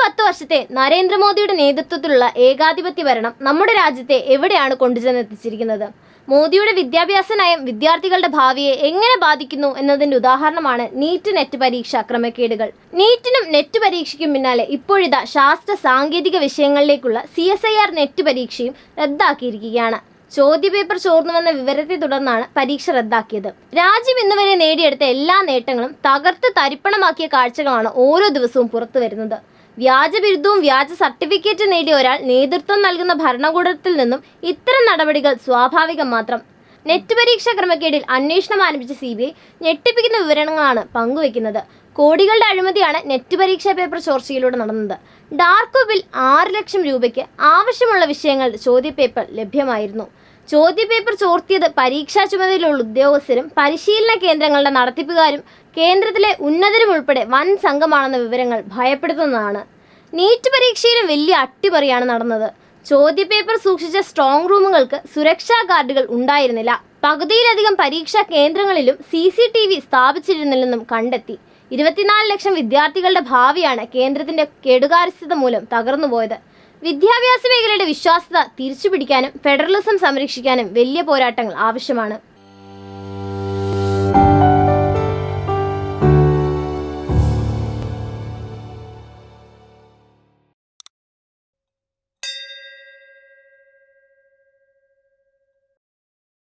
പത്ത് വർഷത്തെ നരേന്ദ്രമോദിയുടെ നേതൃത്വത്തിലുള്ള ഏകാധിപത്യ ഭരണം നമ്മുടെ രാജ്യത്തെ എവിടെയാണ് കൊണ്ടുചെന്നെത്തിച്ചിരിക്കുന്നത്? മോദിയുടെ വിദ്യാഭ്യാസ നയം വിദ്യാർത്ഥികളുടെ ഭാവിയെ എങ്ങനെ ബാധിക്കുന്നു എന്നതിന്റെ ഉദാഹരണമാണ് നീറ്റ് നെറ്റ് പരീക്ഷ ക്രമക്കേടുകൾ. നീറ്റിനും നെറ്റ് പരീക്ഷയ്ക്കും പിന്നാലെ ഇപ്പോഴിതാ ശാസ്ത്ര സാങ്കേതിക വിഷയങ്ങളിലേക്കുള്ള C S I R NET പരീക്ഷയും റദ്ദാക്കിയിരിക്കുകയാണ്. ചോദ്യപേപ്പർ ചോർന്നുവെന്ന വിവരത്തെ തുടർന്നാണ് പരീക്ഷ റദ്ദാക്കിയത്. രാജ്യം ഇന്നുവരെ നേടിയെടുത്ത എല്ലാ നേട്ടങ്ങളും തകർത്ത് തരിപ്പണമാക്കിയ കാഴ്ചകളാണ് ഓരോ ദിവസവും പുറത്തു വരുന്നത് വ്യാജ ബിരുദവും വ്യാജ സർട്ടിഫിക്കറ്റ് നേടിയ ഒരാൾ നേതൃത്വം നൽകുന്ന ഭരണകൂടത്തിൽ നിന്നും ഇത്തരം നടപടികൾ സ്വാഭാവികം മാത്രം. നെറ്റ് പരീക്ഷാ ക്രമക്കേടിൽ അന്വേഷണം ആരംഭിച്ച സി ബി ഐ ഞെട്ടിപ്പിക്കുന്ന വിവരങ്ങളാണ് പങ്കുവെക്കുന്നത് കോടികളുടെ അഴിമതിയാണ് നെറ്റ് പരീക്ഷാ പേപ്പർ ചോർച്ചയിലൂടെ നടന്നത്. ഡാർക്ക് വെബിൽ ആറ് ലക്ഷം രൂപയ്ക്ക് ആവശ്യമുള്ള വിഷയങ്ങളുടെ ചോദ്യപേപ്പർ ലഭ്യമായിരുന്നു. ചോദ്യപേപ്പർ ചോർത്തിയത് പരീക്ഷാ ചുമതലയുള്ള ഉദ്യോഗസ്ഥരും പരിശീലന കേന്ദ്രങ്ങളുടെ നടത്തിപ്പുകാരും കേന്ദ്രത്തിലെ ഉന്നതരും ഉൾപ്പെടെ വൻ സംഘമാണെന്ന വിവരങ്ങൾ ഭയപ്പെടുത്തുന്നതാണ്. നീറ്റ് പരീക്ഷയിലും വലിയ അട്ടിമറിയാണ് നടന്നത്. ചോദ്യപേപ്പർ സൂക്ഷിച്ച സ്ട്രോങ് റൂമുകൾക്ക് സുരക്ഷാ ഗാർഡുകൾ ഉണ്ടായിരുന്നില്ല. പകുതിയിലധികം പരീക്ഷാ കേന്ദ്രങ്ങളിലും സി സി ടി വി സ്ഥാപിച്ചിരുന്നില്ലെന്നും കണ്ടെത്തി. ഇരുപത്തിനാല് ലക്ഷം വിദ്യാർത്ഥികളുടെ ഭാവിയാണ് കേന്ദ്രത്തിന്റെ കെടുകാര്യസ്ഥത മൂലം തകർന്നുപോയത്. വിദ്യാഭ്യാസ മേഖലയുടെ വിശ്വാസ്യത തിരിച്ചുപിടിക്കാനും ഫെഡറലിസം സംരക്ഷിക്കാനും വലിയ പോരാട്ടങ്ങൾ ആവശ്യമാണ്.